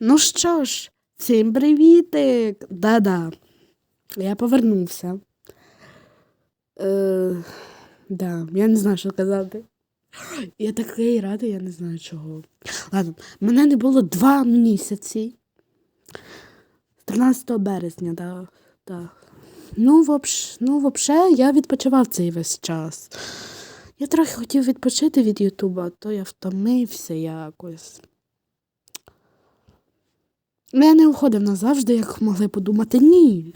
Ну що ж, всім привітик! Да-да. Я повернувся. Е, да, я не знаю, що казати. Я такий радий, я не знаю чого. Ладно, мене не було два місяці. 13 березня, да, да. Ну, вообще, ну, вообще, я відпочивав цей весь час. Я трохи хотів відпочити від Ютуба, то я втомився якось. Я не уходив назавжди, як могли подумати. Ні.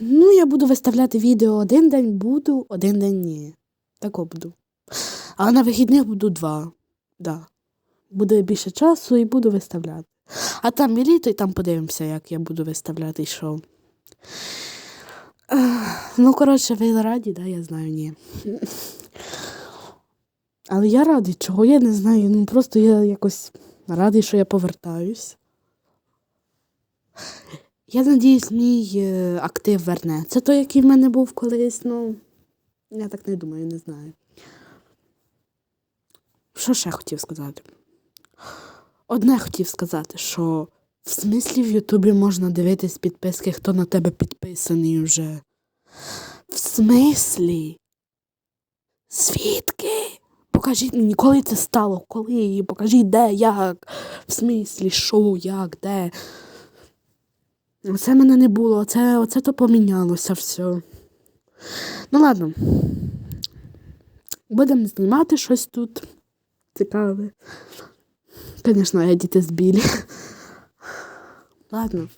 Ну, я буду виставляти відео один день буду, один день ні. Тако буду. А на вихідних буду два. Да. Буде більше часу і буду виставляти. А там і літо, і там подивимося, як я буду виставляти що. Ну, коротше, ви раді, да, я знаю, ні. Але я радий, чого я не знаю. Ну просто я якось радий, що я повертаюсь. Я надіюсь, мій е, актив верне. Це той, який в мене був колись, ну. Я так не думаю, не знаю. Що ще хотів сказати? Одне хотів сказати, що в смислі в Ютубі можна дивитись підписки, хто на тебе підписаний вже. В смислі? Звідки? Покажіть мені, коли це стало, коли, покажіть, де, як, в смислі, що, як, де. Оце мене не було, оце, оце то помінялося все. Ну ладно. Будемо знімати щось тут цікаве. Звісно, я діти збілі. Ладно.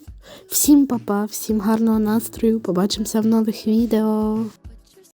Всім па-па, всім гарного настрою. Побачимося в нових відео.